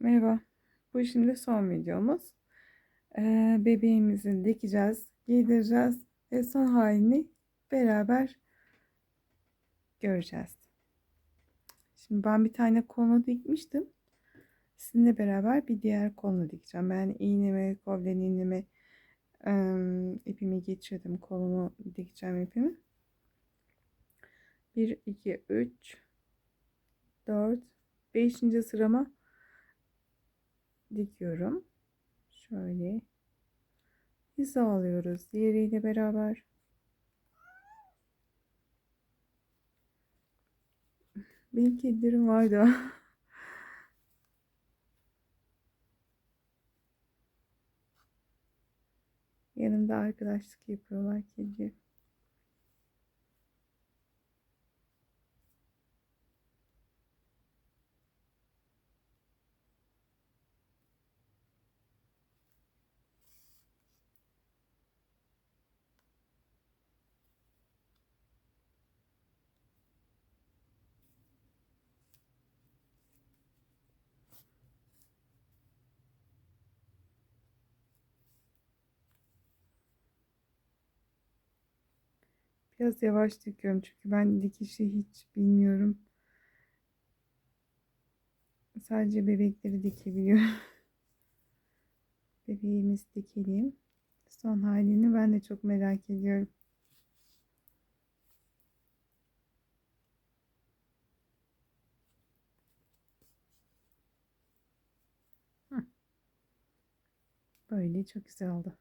Merhaba. Bu şimdi son videomuz. Ee, bebeğimizi dikeceğiz, giydireceğiz ve son halini beraber göreceğiz. Şimdi ben bir tane kolunu dikmiştim. Sizinle beraber bir diğer kolunu dikeceğim. Ben iğnemi, koblen iğnemi, ım, ipimi geçirdim. Kolumu dikeceğim ipimi. 1, 2, 3, 4, 5. sırama dikiyorum. Şöyle hizalıyoruz diğeriyle beraber. Benim kedilerim var da. Yanımda arkadaşlık yapıyorlar kedi. Biraz yavaş dikiyorum çünkü ben dikişi hiç bilmiyorum. Sadece bebekleri dikebiliyorum. Bebeğimiz dikelim. Son halini ben de çok merak ediyorum. Böyle çok güzel oldu.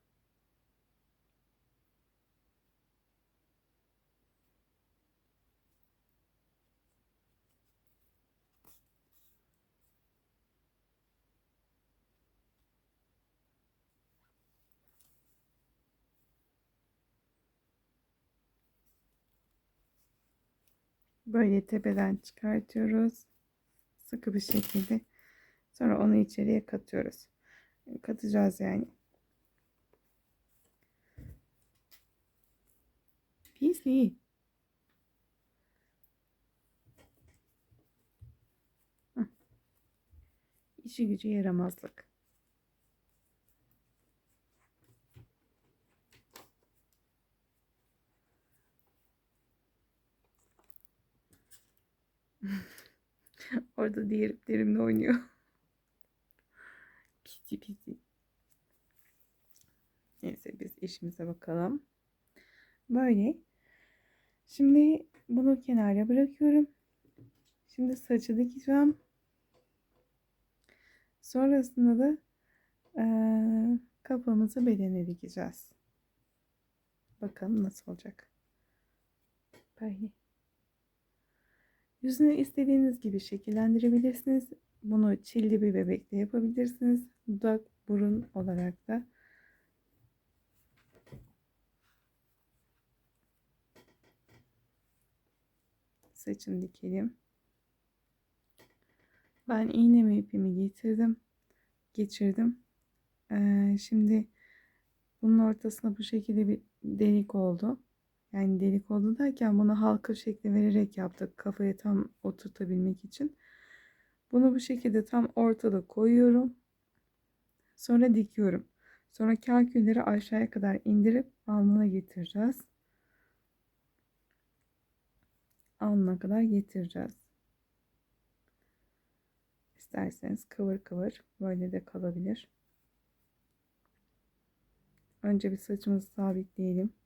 Böyle tepeden çıkartıyoruz. Sıkı bir şekilde. Sonra onu içeriye katıyoruz. Katacağız yani. Pis iyi. İşi gücü yaramazlık. Orada diğer iplerimle oynuyor. Pisi pisi. Neyse biz işimize bakalım. Böyle. Şimdi bunu kenara bırakıyorum. Şimdi saçı dikeceğim. Sonrasında da e, kafamızı bedene dikeceğiz. Bakalım nasıl olacak. Böyle. Yüzünü istediğiniz gibi şekillendirebilirsiniz. Bunu çilli bir bebekte yapabilirsiniz. Dudak, burun olarak da. Saçını dikelim. Ben iğnemi ipimi getirdim. Geçirdim. Ee, şimdi bunun ortasına bu şekilde bir delik oldu. Yani delik oldu derken bunu halka şekli vererek yaptık. Kafaya tam oturtabilmek için. Bunu bu şekilde tam ortada koyuyorum. Sonra dikiyorum. Sonra kalkülleri aşağıya kadar indirip alnına getireceğiz. Alnına kadar getireceğiz. İsterseniz kıvır kıvır böyle de kalabilir. Önce bir saçımızı sabitleyelim.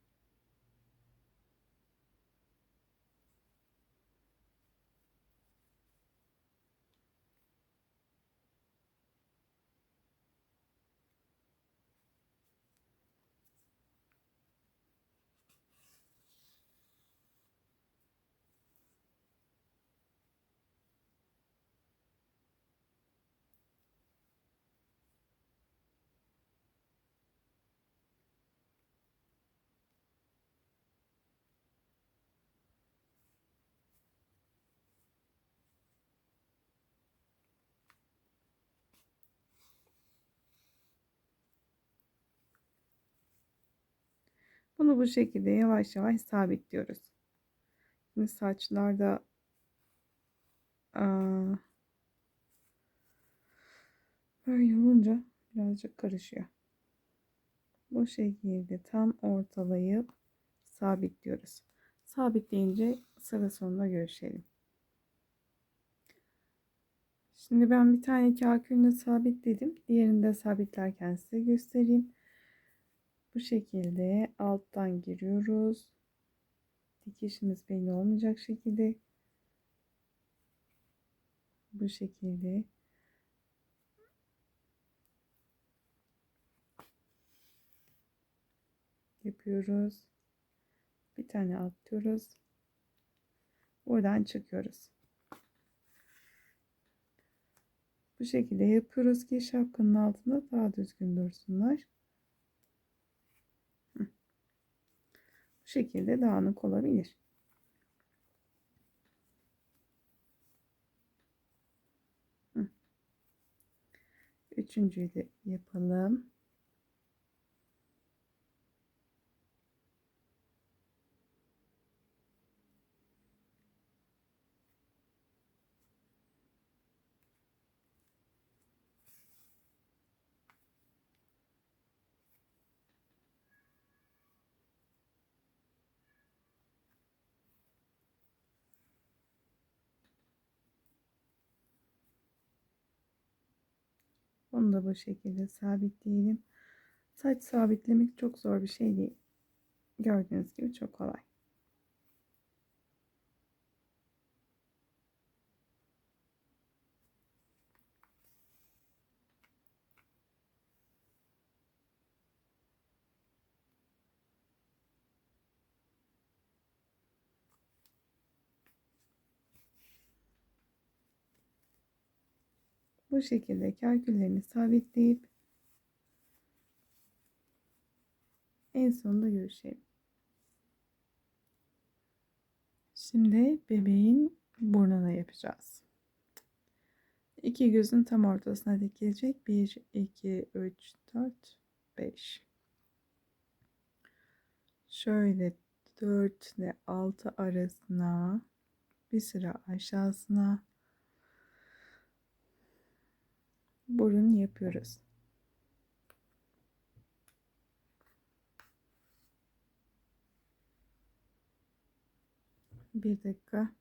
Bunu bu şekilde yavaş yavaş sabitliyoruz. Şimdi saçlarda aa, olunca birazcık karışıyor. Bu şekilde tam ortalayıp sabitliyoruz. Sabitleyince sıra sonunda görüşelim. Şimdi ben bir tane kakülünü sabitledim. Diğerini de sabitlerken size göstereyim. Bu şekilde alttan giriyoruz. Dikişimiz belli olmayacak şekilde. Bu şekilde. Yapıyoruz. Bir tane atlıyoruz. Buradan çıkıyoruz. Bu şekilde yapıyoruz ki şapkanın altında daha düzgün dursunlar. Şekilde dağınık olabilir. Üçüncüyü de yapalım. Bunu da bu şekilde sabitleyelim. Saç sabitlemek çok zor bir şey değil. Gördüğünüz gibi çok kolay. Bu şekilde kalküllerini sabitleyip en sonunda görüşelim. Şimdi bebeğin burnuna yapacağız. İki gözün tam ortasına dikilecek. 1, 2, 3, 4, 5. Şöyle 4 ile 6 arasına bir sıra aşağısına burun yapıyoruz. Bir dakika.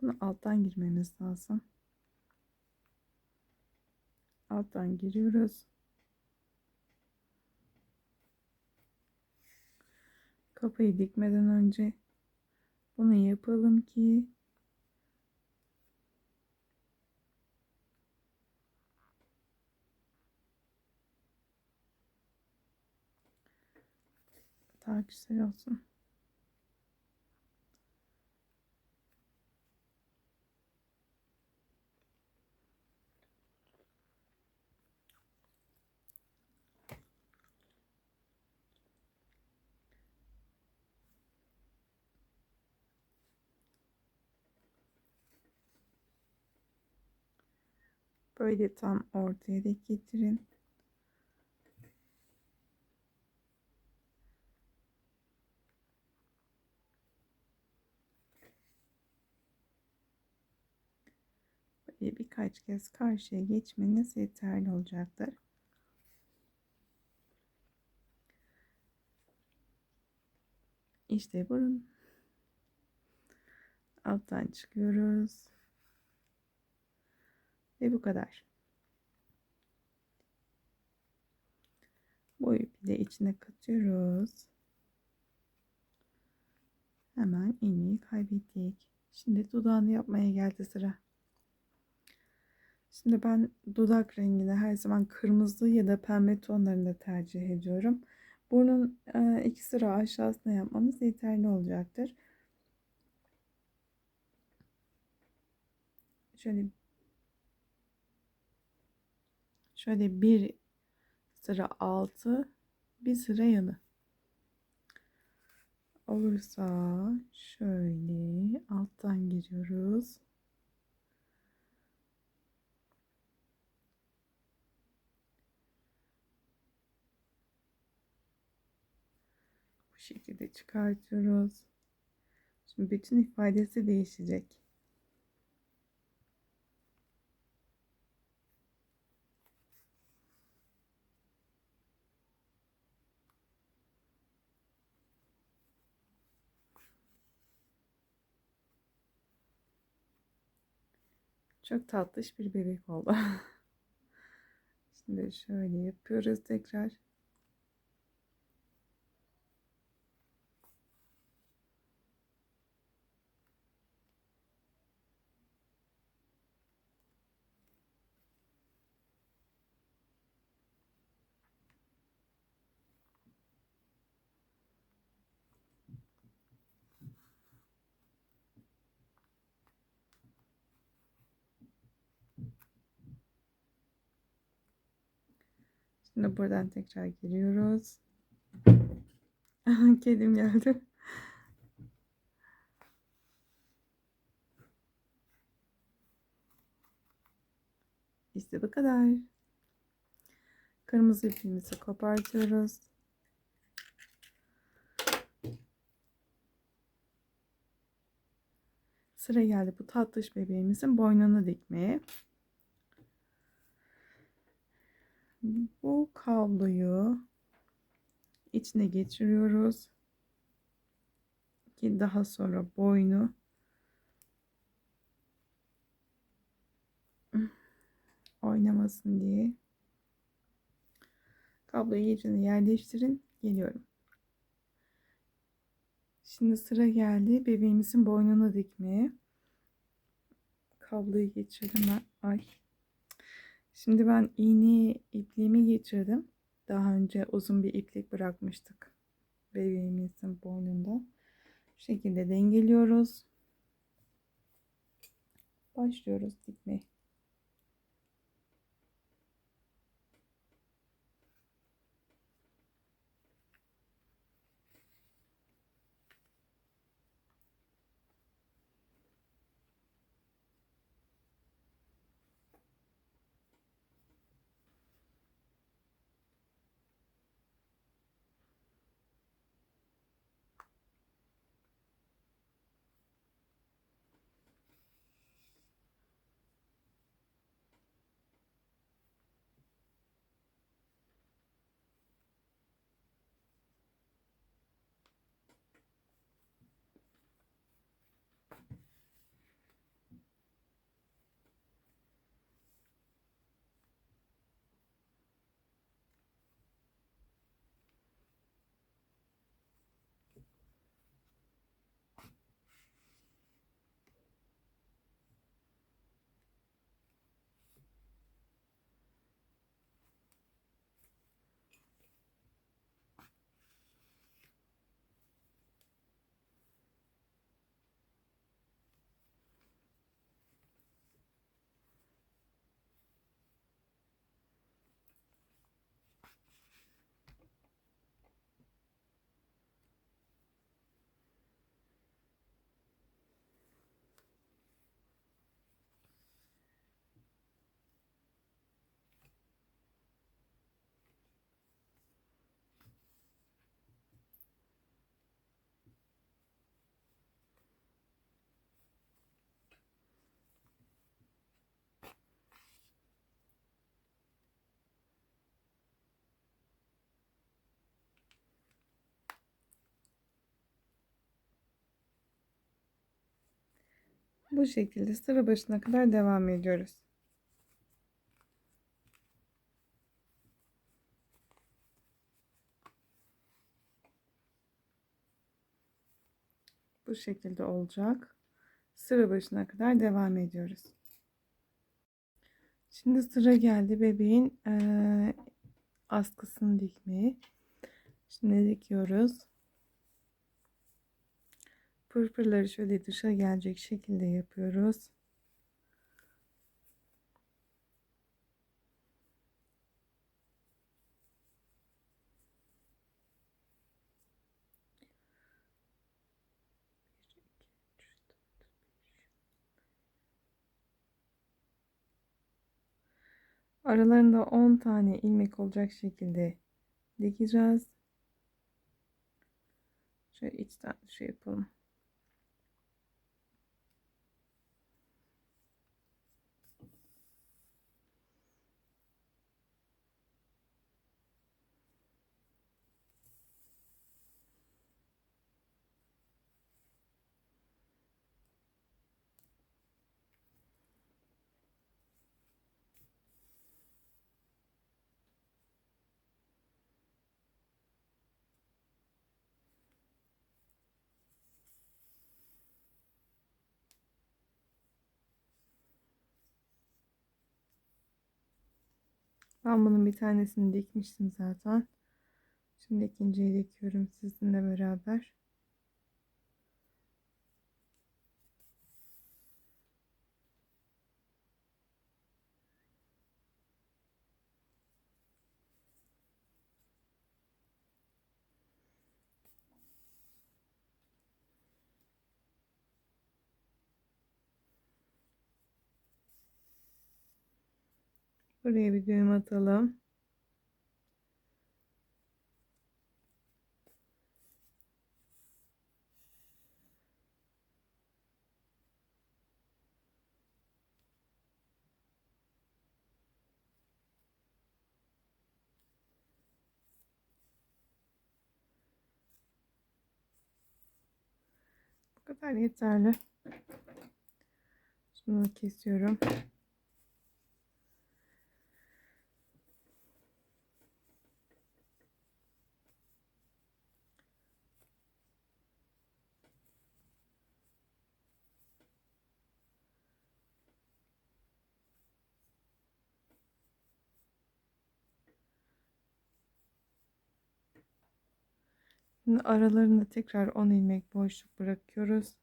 Bunu alttan girmemiz lazım. Alttan giriyoruz. Kafayı dikmeden önce bunu yapalım ki daha güzel olsun. Böyle tam ortaya da getirin. Böyle birkaç kez karşıya geçmeniz yeterli olacaktır. İşte burun. Alttan çıkıyoruz. Ve bu kadar. Bu ipi de içine katıyoruz. Hemen ilmeği kaybettik. Şimdi dudağını yapmaya geldi sıra. Şimdi ben dudak rengini her zaman kırmızı ya da pembe tonlarında tercih ediyorum. Burnun e, iki sıra aşağısına yapmanız yeterli olacaktır. Şöyle şöyle bir sıra altı bir sıra yanı olursa şöyle alttan giriyoruz. şekilde çıkartıyoruz. Şimdi bütün ifadesi değişecek. Çok tatlış bir bebek oldu. Şimdi şöyle yapıyoruz tekrar. Şimdi buradan tekrar giriyoruz. Kedim geldi. İşte bu kadar. Kırmızı ipimizi kopartıyoruz. Sıra geldi bu tatlış bebeğimizin boynunu dikmeye. Bu kabloyu içine geçiriyoruz. Ki daha sonra boynu oynamasın diye. Kabloyu içine yerleştirin. Geliyorum. Şimdi sıra geldi bebeğimizin boynunu dikmeye. Kabloyu geçirdim ben. Ay. Şimdi ben iğne ipliğimi geçirdim. Daha önce uzun bir iplik bırakmıştık. Bebeğimizin boynunda. Bu şekilde dengeliyoruz. Başlıyoruz dikmeye. Bu şekilde sıra başına kadar devam ediyoruz. Bu şekilde olacak. Sıra başına kadar devam ediyoruz. Şimdi sıra geldi bebeğin e, askısını dikmeye. Şimdi dikiyoruz. Pırpırları şöyle dışa gelecek şekilde yapıyoruz. Aralarında 10 tane ilmek olacak şekilde dikeceğiz. Şöyle içten şey yapalım. Ben bunun bir tanesini dikmiştim zaten. Şimdi ikinciyi dikiyorum sizinle beraber. Buraya bir düğüm atalım. Bu kadar yeterli. Şunu kesiyorum. Şimdi aralarında tekrar 10 ilmek boşluk bırakıyoruz.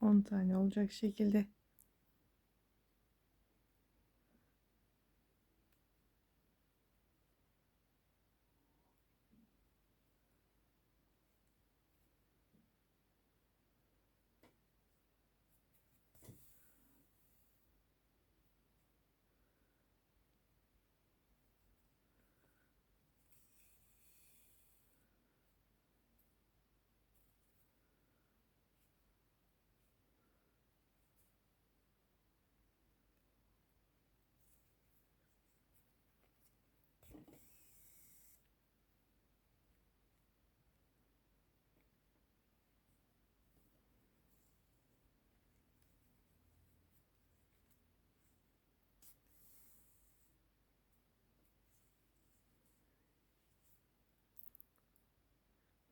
On tane olacak şekilde.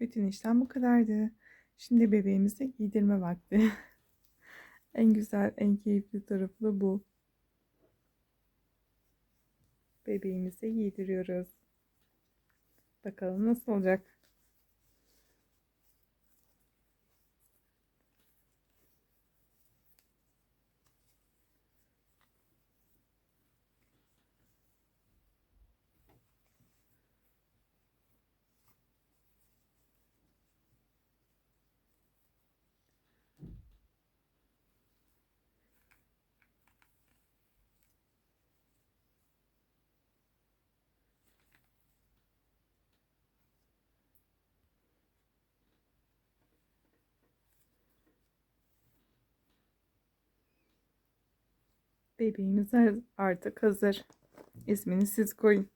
Bütün işlem bu kadardı. Şimdi bebeğimize giydirme vakti. en güzel, en keyifli tarafı bu. Bebeğimize giydiriyoruz. Bakalım nasıl olacak. Bebeğimiz artık hazır. İsmini siz koyun.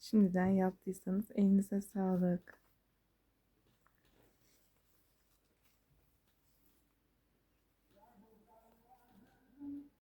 Şimdiden yaptıysanız elinize sağlık.